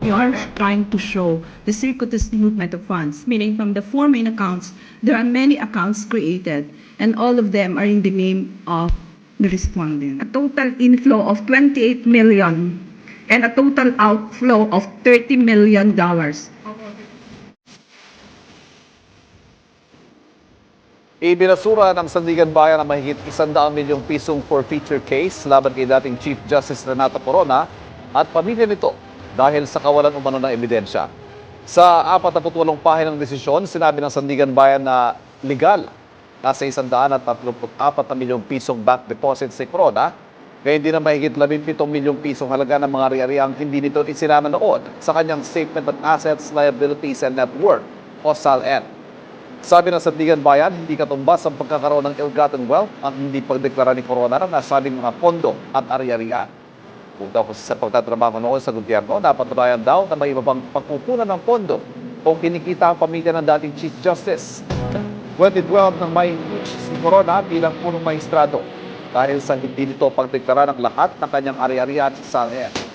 We are trying to show the circuitous movement of funds, meaning from the four main accounts, there are many accounts created, and all of them are in the name of the respondent. A total inflow of 28 million and a total outflow of 30 million dollars. Ibinasura ng Sandigan Bayan ang mahigit 100 milyong pisong forfeiture case laban kay dating Chief Justice Renato Corona at pamilya nito dahil sa kawalan umano ng ebidensya. Sa 48 pahinang desisyon, sinabi ng Sandigan Bayan na legal nasa 134 na milyong pisong bank deposit si Corona kaya hindi na mahigit 17 milyong pisong halaga ng mga ari-ariang hindi nito isinama noon sa kanyang Statement of Assets, Liabilities, and Net Worth o SALN. Sabi ng Sandigan Bayan, hindi katumbas ang pagkakaroon ng ill-gotten wealth ang hindi pagdeklara ni Corona na nasabing mga pondo at ari-arian. Kung daw sa pagtatrabaho noon sa gobyerno, napatunayan daw na may ibang pagkukunan ng pondo kung kinikita ang pamilya ng dating Chief Justice. 2012 nang may si Corona bilang punong maestrado dahil sa hindi nito pagdeklara ng lahat ng kanyang ari-arian sa SALN.